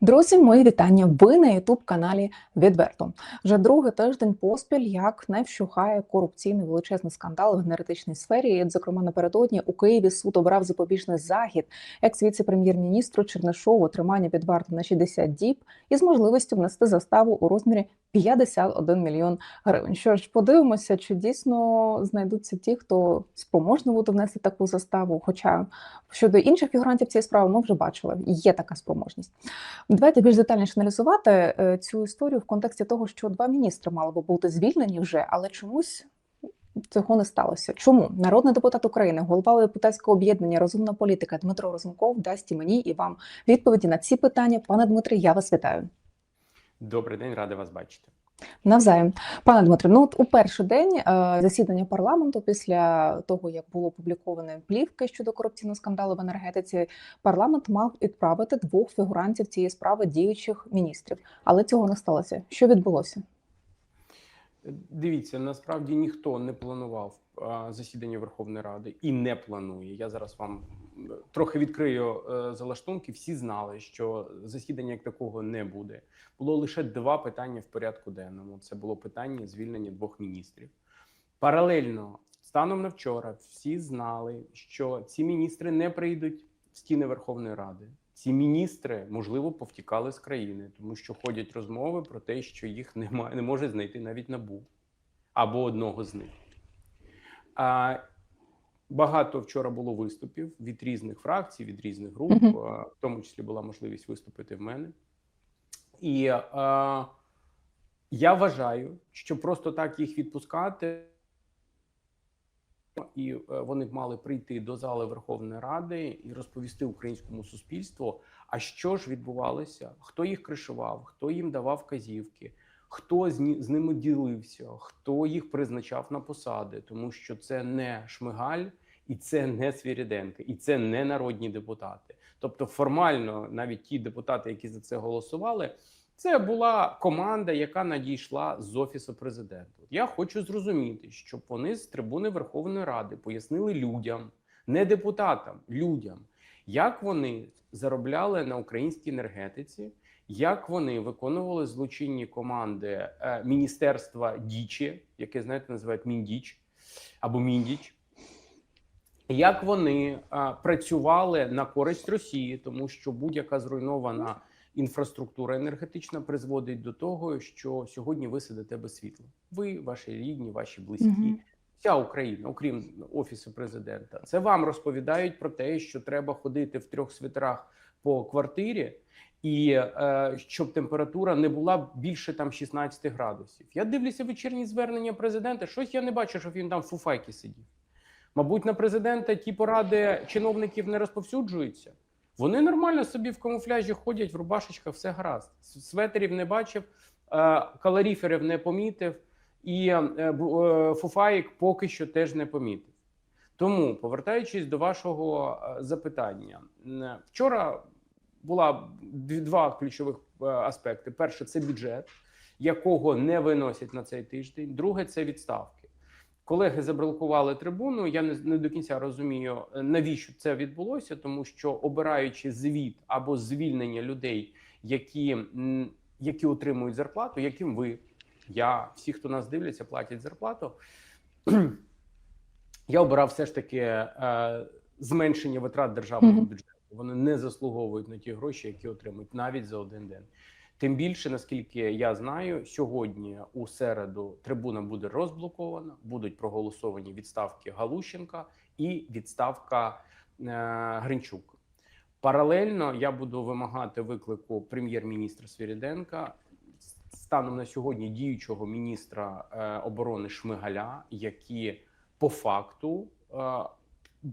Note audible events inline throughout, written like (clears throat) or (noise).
Друзі, мої вітання. Ви на Ютуб-каналі Відверто. Вже другий тиждень поспіль, як не вщухає корупційний величезний скандал в енергетичній сфері. І, Зокрема, напередодні у Києві суд обрав запобіжний захід екс віце-прем'єр-міністру Чернишову тримання під варту на 60 діб із можливістю внести заставу у розмірі 51 мільйон гривень. Що ж, подивимося, чи дійсно знайдуться ті, хто спроможний буде внести таку заставу. Хоча щодо інших фігурантів цієї справи ми вже бачили, є така спроможність. Давайте більш детальніше аналізувати е, цю історію в контексті того, що два міністри мали би бути звільнені вже, але чомусь. Цього не сталося. Чому народний депутат України, голова депутатського об'єднання Розумна політика Дмитро Розумков дасть і мені і вам відповіді на ці питання. Пане Дмитре, я вас вітаю. Добрий день, рада вас бачити. Навзаєм, пане Дмитре, ну от у перший день е, засідання парламенту, після того як було опубліковане плівки щодо корупційного скандалу в енергетиці, парламент мав відправити двох фігурантів цієї справи діючих міністрів, але цього не сталося. Що відбулося? Дивіться, насправді ніхто не планував засідання Верховної Ради і не планує. Я зараз вам е, трохи відкрию е, залаштунки. Всі знали, що засідання як такого не буде. Було лише два питання в порядку денному. Це було питання звільнення двох міністрів. Паралельно, станом на вчора, всі знали, що ці міністри не прийдуть в стіни Верховної Ради. Ці міністри можливо повтікали з країни, тому що ходять розмови про те, що їх немає, не може знайти навіть набу або одного з них. А, багато вчора було виступів від різних фракцій, від різних груп, а, в тому числі була можливість виступити в мене. І а, я вважаю, що просто так їх відпускати. І е, вони б мали прийти до зали Верховної Ради і розповісти українському суспільству, а що ж відбувалося, хто їх кришував, хто їм давав казівки, хто з, ні- з ними ділився, хто їх призначав на посади, тому що це не Шмигаль і це не Свіріденко, і це не народні депутати. Тобто, формально, навіть ті депутати, які за це голосували, це була команда, яка надійшла з офісу президента. Я хочу зрозуміти, щоб вони з трибуни Верховної Ради пояснили людям, не депутатам, людям, як вони заробляли на українській енергетиці, як вони виконували злочинні команди е, Міністерства Дічі, яке знаєте, називають Міндіч або Міндіч. Як вони а, працювали на користь Росії, тому що будь-яка зруйнована інфраструктура енергетична призводить до того, що сьогодні ви сидите без світла. Ви, ваші рідні, ваші близькі, вся Україна, окрім офісу президента, це вам розповідають про те, що треба ходити в трьох світерах по квартирі, і е, щоб температура не була більше там 16 градусів. Я дивлюся вечірні звернення президента. Щось я не бачу, щоб він там в фуфайки сидів. Мабуть, на президента ті поради чиновників не розповсюджуються. Вони нормально собі в камуфляжі ходять в рубашечках, все гаразд. Светерів не бачив, е, калоріферів не помітив, і е, е, фуфаїк поки що теж не помітив. Тому, повертаючись до вашого запитання, вчора була два ключових аспекти: перше це бюджет, якого не виносять на цей тиждень. Друге це відставки. Колеги заблокували трибуну. Я не, не до кінця розумію, е, навіщо це відбулося, тому що обираючи звіт або звільнення людей, які, які отримують зарплату, яким ви, я, всі, хто нас дивляться, платять зарплату. (clears throat) Я обирав все ж таки е, зменшення витрат державного бюджету. Вони не заслуговують на ті гроші, які отримують навіть за один день. Тим більше, наскільки я знаю, сьогодні у середу трибуна буде розблокована, будуть проголосовані відставки Галущенка і відставка е, Гринчук. Паралельно я буду вимагати виклику прем'єр-міністра Свіріденка станом на сьогодні діючого міністра е, оборони Шмигаля, які по факту е,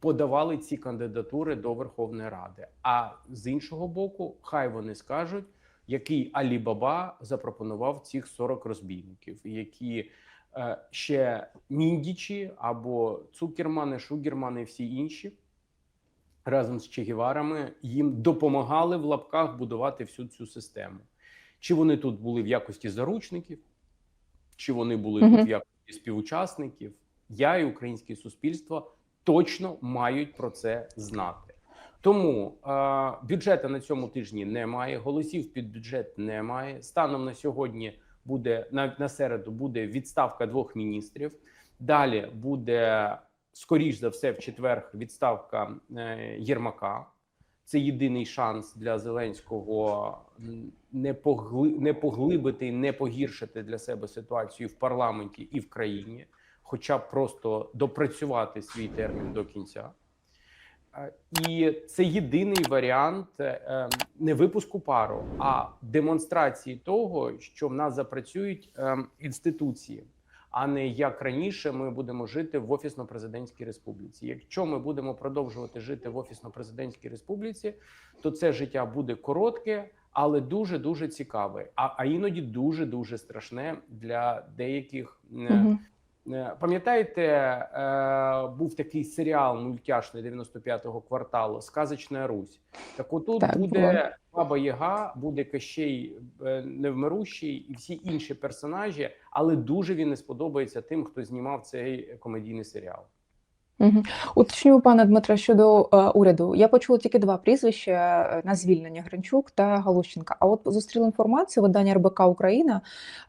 подавали ці кандидатури до Верховної Ради. А з іншого боку, хай вони скажуть, який Алібаба запропонував цих 40 розбійників, які е, ще міндічі або цукермани, шугермани і всі інші разом з Чегіварами їм допомагали в лапках будувати всю цю систему. Чи вони тут були в якості заручників, чи вони були Мгм. тут в якості співучасників? Я і українське суспільство точно мають про це знати. Тому е, бюджету на цьому тижні немає. Голосів під бюджет немає. Станом на сьогодні буде на, на середу буде відставка двох міністрів. Далі буде скоріш за все в четвер відставка е, Єрмака. Це єдиний шанс для Зеленського не погли, не поглибити і не погіршити для себе ситуацію в парламенті і в країні, хоча б просто допрацювати свій термін до кінця. Е, І це єдиний варіант е, е, не випуску пару, а демонстрації того, що в нас запрацюють е, інституції, а не як раніше ми будемо жити в офісно-президентській республіці. Якщо ми будемо продовжувати жити в офісно-президентській республіці, то це життя буде коротке, але дуже дуже цікаве. А, а іноді дуже дуже страшне для деяких. Е, Пам'ятаєте, е, був такий серіал мультяшний 95-го кварталу Сказочна Русь. Так отут Так, буде Баба Яга, буде Кощей е, Невмирущий і всі інші персонажі, але дуже він не сподобається тим, хто знімав цей комедійний серіал. Мгм. Уточню, пане Дмитре, щодо е, уряду. Я почула тільки два прізвища е, на звільнення Гринчук та Галущенка. А от зустріла інформацію, видання РБК Україна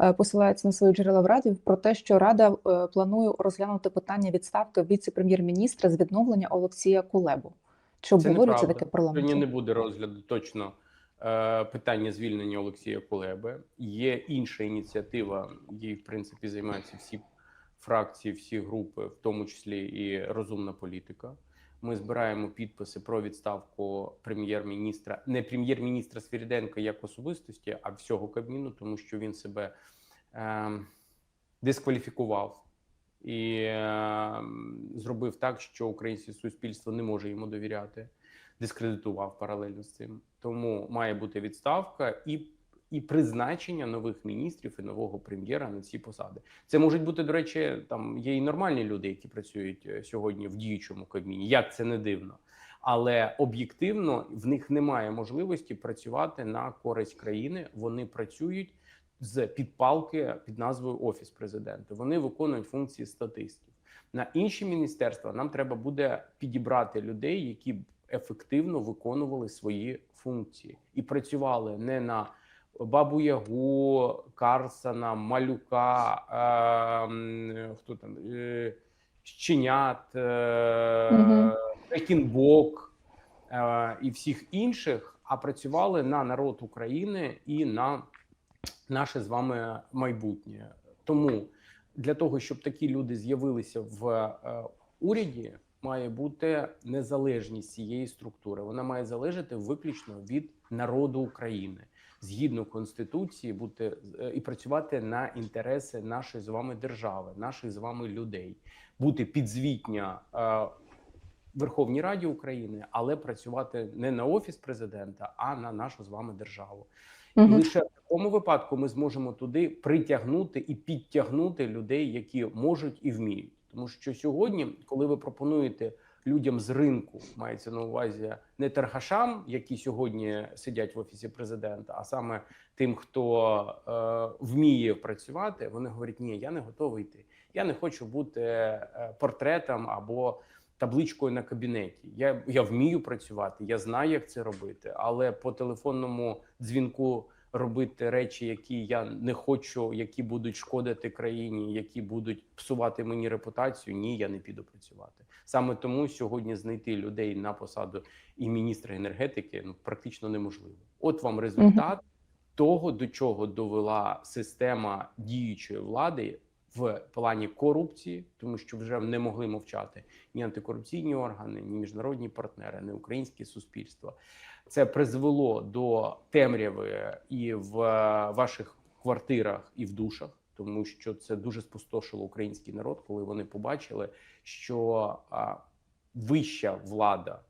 е, посилається на свої джерела в Раді про те, що Рада е, планує розглянути питання відставки віце-прем'єр-міністра з відновлення Олексія Кулебу. Чи обговорюється таке Сьогодні не буде розгляду точно е, питання звільнення Олексія Кулеби. Є інша ініціатива, їй в принципі займаються всі фракції, всі групи, в тому числі і розумна політика. Ми збираємо підписи про відставку прем'єр-міністра, не прем'єр-міністра Свіріденка як особистості, а всього Кабміну, тому що він себе е, дискваліфікував і е, зробив так, що українське суспільство не може йому довіряти, дискредитував паралельно з цим. Тому має бути відставка і, і призначення нових міністрів і нового прем'єра на ці посади. Це можуть бути, до речі, там є і нормальні люди, які працюють е, сьогодні в діючому кабміні. Як це не дивно. Але об'єктивно в них немає можливості працювати на користь країни. Вони працюють з підпалки під назвою Офіс президента. Вони виконують функції статистів. На інші міністерства нам треба буде підібрати людей, які ефективно виконували свої функції і працювали не на Бабу Ягу, Карсона, Малюка, е, хто там е, Щенят, е, Мгм. Е, і всіх інших, а працювали на народ України і на наше з вами майбутнє. Тому для того, щоб такі люди з'явилися в е, уряді, має бути незалежність цієї структури. Вона має залежати виключно від народу України, згідно конституції, бути е, і працювати на інтереси нашої з вами держави, наших з вами людей, бути підзвітня. е, Верховній Раді України, але працювати не на офіс президента, а на нашу з вами державу. І Мгм. лише в такому випадку ми зможемо туди притягнути і підтягнути людей, які можуть і вміють. Тому що сьогодні, коли ви пропонуєте людям з ринку, мається на увазі не торгашам, які сьогодні сидять в офісі президента, а саме тим, хто е, вміє працювати, вони говорять: ні, я не готовий йти. Я не хочу бути е, портретом або табличкою на кабінеті. Я, я вмію працювати, я знаю, як це робити, але по телефонному дзвінку робити речі, які я не хочу, які будуть шкодити країні, які будуть псувати мені репутацію. Ні, я не піду працювати. Саме тому сьогодні знайти людей на посаду і міністра енергетики ну практично неможливо. От вам результат того, до чого довела система діючої влади в плані корупції, тому що вже не могли мовчати ні антикорупційні органи, ні міжнародні партнери, ні українське суспільство. Це призвело до темряви і в ваших квартирах, і в душах, тому що це дуже спустошило український народ, коли вони побачили, що а, вища влада,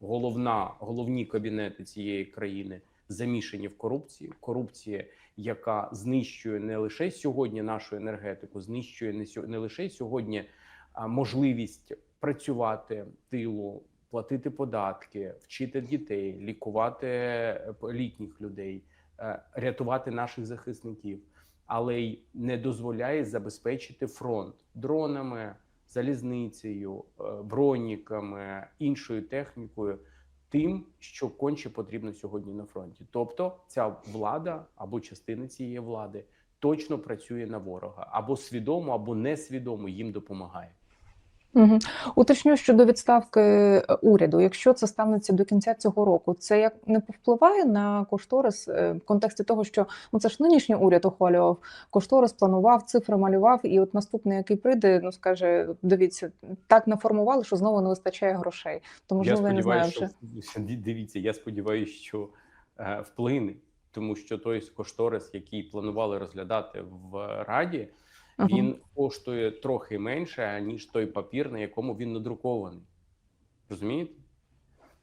головна, головні кабінети цієї країни замішані в корупції. Корупція, яка знищує не лише сьогодні нашу енергетику, знищує не не лише сьогодні а, можливість працювати тилу, платити податки, вчити дітей, лікувати е, літніх людей, е, рятувати наших захисників, але й не дозволяє забезпечити фронт дронами, залізницею, е, броніками, іншою технікою. тим, що конче потрібно сьогодні на фронті. Тобто, ця влада або частина цієї влади точно працює на ворога або свідомо, або несвідомо їм допомагає. Угу. Уточню щодо відставки е, уряду. Якщо це станеться до кінця цього року, це як не повпливає на кошторис е, в контексті того, що ну це ж нинішній уряд ухвалював кошторис, планував, цифри малював, і от наступний, який прийде, ну скаже: дивіться, так наформували, що знову не вистачає грошей. То можливо, я, не знаю вже. що дивіться. Я сподіваюся, що е, вплине, тому що той кошторис, який планували розглядати в раді. Ага. Він коштує трохи менше, ніж той папір, на якому він надрукований. Розумієте?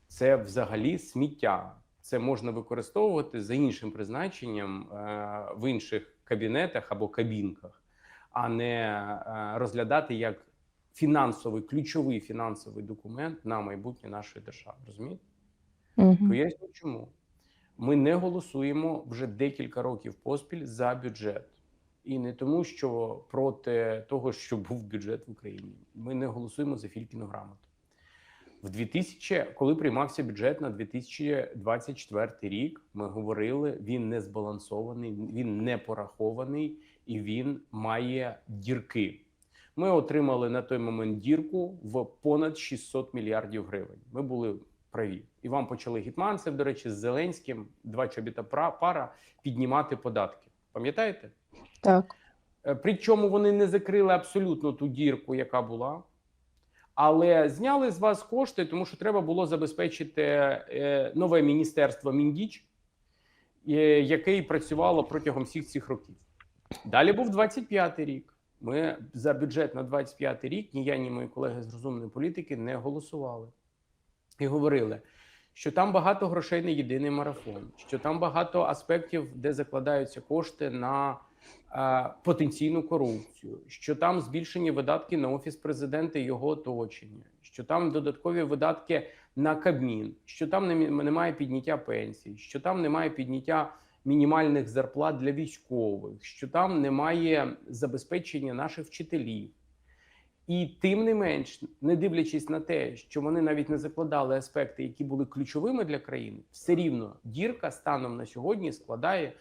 Це взагалі сміття. Це можна використовувати за іншим призначенням е, в інших кабінетах або кабінках, а не е, розглядати як фінансовий, ключовий фінансовий документ на майбутнє нашої держави. Розумієте? Угу. Поясню, чому ми не голосуємо вже декілька років поспіль за бюджет. І не тому, що проти того, що був бюджет в Україні, ми не голосуємо за Фількіну грамоту. В 2000, коли приймався бюджет на 2024 рік, ми говорили, він не збалансований, він не порахований і він має дірки. Ми отримали на той момент дірку в понад 600 мільярдів гривень. Ми були праві. І вам почали гітманцев, до речі, з Зеленським, два чобіта пара піднімати податки. Пам'ятаєте? Так. Е, Причому вони не закрили абсолютно ту дірку, яка була, але зняли з вас кошти, тому що треба було забезпечити е, нове міністерство Міндіч, е, яке працювало протягом всіх цих років. Далі був 25-й рік. Ми за бюджет на 25-й рік ні я, ні мої колеги з розумної політики не голосували і говорили, що там багато грошей на єдиний марафон, що там багато аспектів, де закладаються кошти на е, потенційну корупцію, що там збільшені видатки на офіс президента і його оточення, що там додаткові видатки на Кабмін, що там немає підняття пенсій, що там немає підняття мінімальних зарплат для військових, що там немає забезпечення наших вчителів. І тим не менш, не дивлячись на те, що вони навіть не закладали аспекти, які були ключовими для країни, все рівно дірка станом на сьогодні складає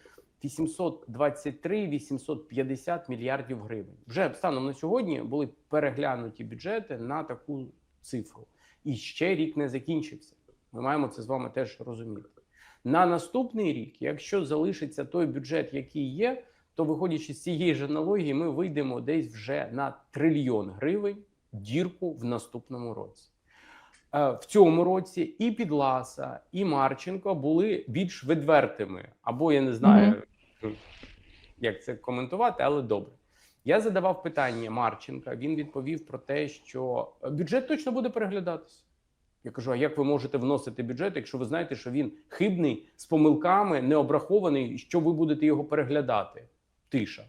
823-850 мільярдів гривень. Вже станом на сьогодні були переглянуті бюджети на таку цифру, і ще рік не закінчився. Ми маємо це з вами теж розуміти. На наступний рік, якщо залишиться той бюджет, який є, то виходячи з цієї ж аналогії, ми вийдемо десь вже на трильйон гривень дірку в наступному році. Е, В цьому році і Підласа, і Марченко були більш відвертими, або я не знаю, як це коментувати, але добре. Я задавав питання Марченка. Він відповів про те, що бюджет точно буде переглядатися. Я кажу: а як ви можете вносити бюджет, якщо ви знаєте, що він хибний з помилками, не обрахований, що ви будете його переглядати? Тиша.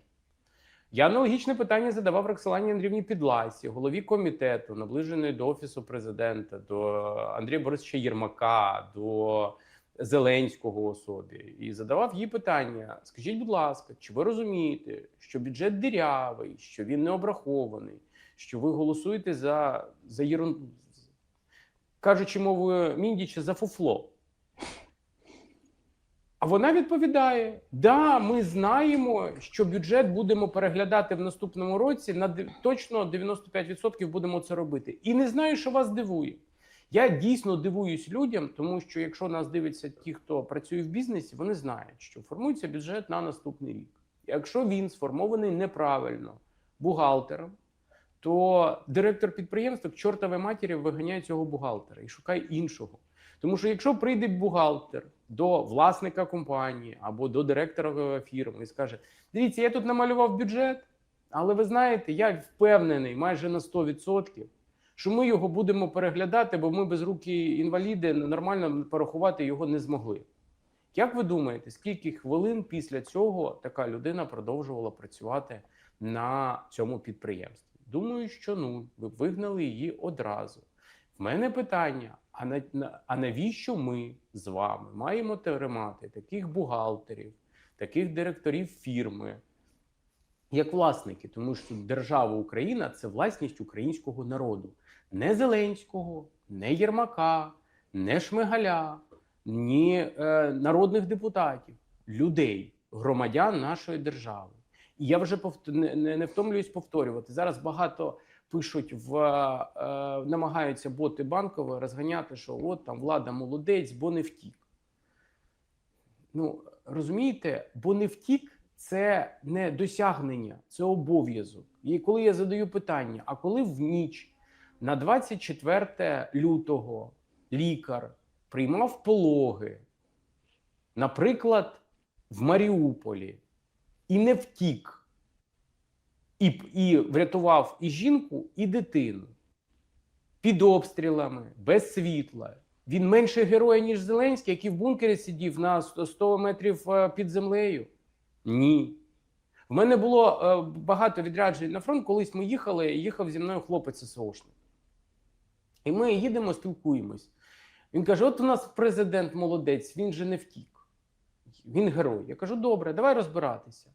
Я аналогічне питання задавав Роксолані Андрівні Підласі, голові комітету, наближеної до офісу президента, до Андрія Борисовича Єрмака, до Зеленського особі, і задавав їй питання: скажіть, будь ласка, чи ви розумієте, що бюджет дирявий, що він не обрахований, що ви голосуєте за, за єрунду, кажучи мовою Міндіча, за фуфло? А вона відповідає: да, ми знаємо, що бюджет будемо переглядати в наступному році. На точно 95% будемо це робити. І не знаю, що вас дивує. Я дійсно дивуюсь людям, тому що якщо нас дивляться ті, хто працює в бізнесі, вони знають, що формується бюджет на наступний рік. Якщо він сформований неправильно бухгалтером, то директор підприємства к чортовій матері виганяє цього бухгалтера і шукає іншого. Тому що якщо прийде бухгалтер до власника компанії або до директора фірми і скаже: Дивіться, я тут намалював бюджет, але ви знаєте, я впевнений майже на 100%, що ми його будемо переглядати, бо ми без руки інваліди нормально порахувати його не змогли. Як ви думаєте, скільки хвилин після цього така людина продовжувала працювати на цьому підприємстві? Думаю, що ну ви вигнали її одразу. В мене питання: а на, а навіщо ми з вами маємо тримати таких бухгалтерів, таких директорів фірми, як власники? Тому що держава Україна це власність українського народу, не Зеленського, не Єрмака, не Шмигаля, ні е, народних депутатів, людей, громадян нашої держави. І я вже повт... не, не, не втомлююсь повторювати. Зараз багато пишуть в е, намагаються боти банкові розганяти, що от там влада молодець, бо не втік. Ну розумієте, бо не втік це не досягнення, це обов'язок. І коли я задаю питання: а коли в ніч на 24 лютого лікар приймав пологи, наприклад, в Маріуполі, і не втік, і, і врятував і жінку, і дитину під обстрілами, без світла. Він менше героя, ніж Зеленський, який в бункері сидів на 100 метрів е, під землею. Ні. В мене було е, багато відряджень на фронт. Колись ми їхали, їхав зі мною хлопець ССОшник. І ми їдемо, спілкуємось. Він каже: От у нас президент молодець, він же не втік. Він герой. Я кажу: добре, давай розбиратися.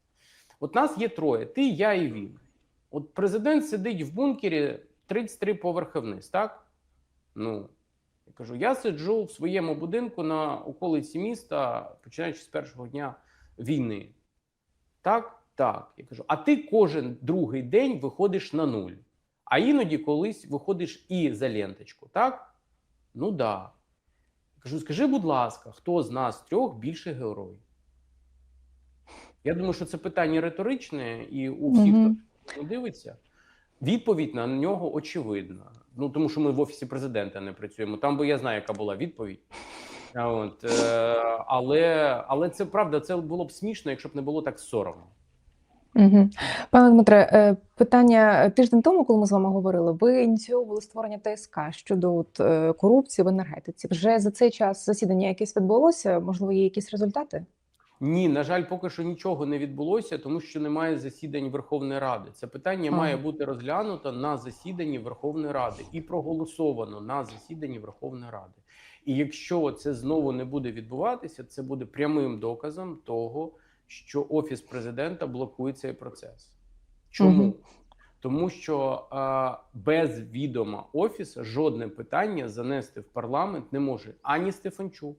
От нас є троє: ти, я і він. От президент сидить в бункері 33 поверхи вниз, так? Ну, я кажу: я сиджу в своєму будинку на околиці міста, починаючи з першого дня війни. Так, так. Я кажу, а ти кожен другий день виходиш на нуль. А іноді колись виходиш і за ленточку, так? Ну да. Кажу, скажи, будь ласка, хто з нас трьох більше герой? Я думаю, що це питання риторичне, і у всіх, Мгм. хто дивиться, відповідь на нього очевидна. Ну, тому що ми в офісі президента не працюємо. Там би я знаю, яка була відповідь. От, е, але, але це правда, це було б смішно, якщо б не було так соромно. Угу. Пане Дмитре, е, питання тиждень тому, коли ми з вами говорили, ви ініціювали створення ТСК щодо от, е, корупції в енергетиці. Вже за цей час засідання якесь відбулося? Можливо, є якісь результати? Ні, на жаль, поки що нічого не відбулося, тому що немає засідань Верховної Ради. Це питання Ага. має бути розглянуто на засіданні Верховної Ради і проголосовано на засіданні Верховної Ради. І якщо це знову не буде відбуватися, це буде прямим доказом того, що офіс президента блокує цей процес. Чому? Мгм. Тому що е, без відома офісу жодне питання занести в парламент не може ані Стефанчук,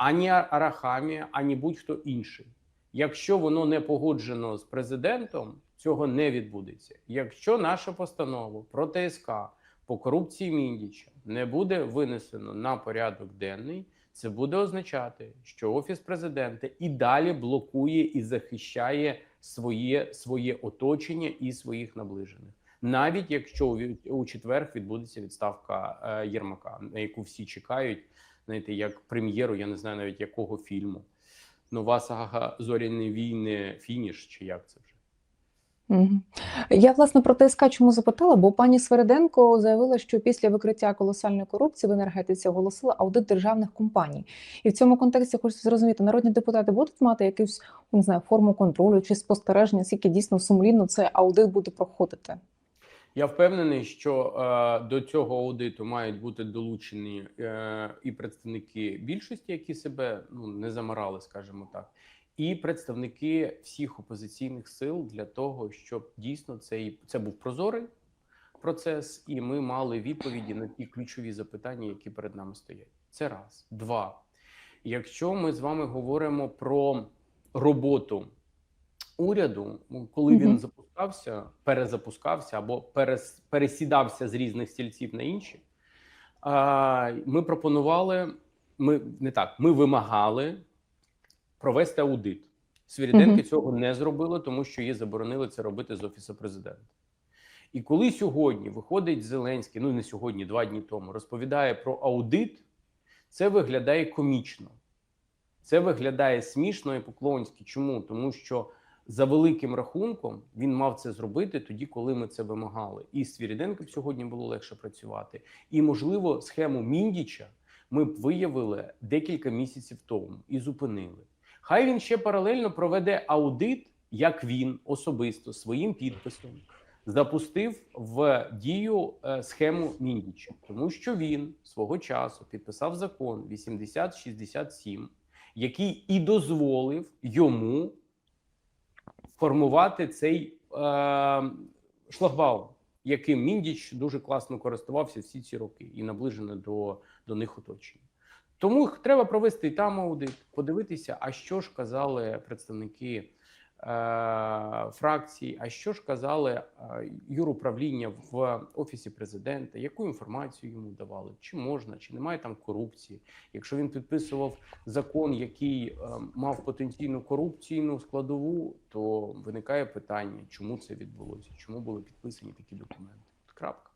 ані Арахамія, ані будь-хто інший. Якщо воно не погоджено з президентом, цього не відбудеться. Якщо наша постанова про ТСК по корупції Міндіча не буде винесено на порядок денний, це буде означати, що офіс президента і далі блокує і захищає своє, своє оточення і своїх наближених, навіть якщо у, четвер відбудеться відставка е, Єрмака, на яку всі чекають, знаєте, як прем'єру, я не знаю навіть якого фільму. Нова сага Зоряні війни, фініш, чи як це вже. Я власне про ТСК чому запитала, бо пані Свериденко заявила, що після викриття колосальної корупції в енергетиці оголосила аудит державних компаній. І в цьому контексті хочеться зрозуміти, народні депутати будуть мати якусь не знаю, форму контролю чи спостереження, скільки дійсно сумлінно цей аудит буде проходити. Я впевнений, що е, до цього аудиту мають бути долучені е, і представники більшості, які себе ну не замарали, скажімо так, і представники всіх опозиційних сил для того, щоб дійсно цей це був прозорий процес, і ми мали відповіді на ті ключові запитання, які перед нами стоять. Це раз, два. Якщо ми з вами говоримо про роботу уряду, коли він запускався, перезапускався або перес, пересідався з різних стільців на інші, а, ми пропонували, ми не так, ми вимагали провести аудит. Свіріденки цього не зробили, тому що їй заборонили це робити з офісу президента. І коли сьогодні виходить Зеленський, ну не сьогодні, два дні тому, розповідає про аудит, це виглядає комічно. Це виглядає смішно і поклонськи. Чому? Тому що за великим рахунком він мав це зробити тоді, коли ми це вимагали. І з Свіріденком сьогодні було легше працювати. І, можливо, схему Міндіча ми б виявили декілька місяців тому і зупинили. Хай він ще паралельно проведе аудит, як він особисто своїм підписом запустив в дію е, схему Міндіча, тому що він свого часу підписав закон 8067, який і дозволив йому формувати цей е, шлагбаум, яким Міндіч дуже класно користувався всі ці роки і наближено до, до них оточення. Тому треба провести і там аудит, подивитися, а що ж казали представники фракцій, а що ж казали е, юруправління в офісі президента, яку інформацію йому давали, чи можна, чи немає там корупції. Якщо він підписував закон, який е, мав потенційну корупційну складову, то виникає питання, чому це відбулося, чому були підписані такі документи. Крапка.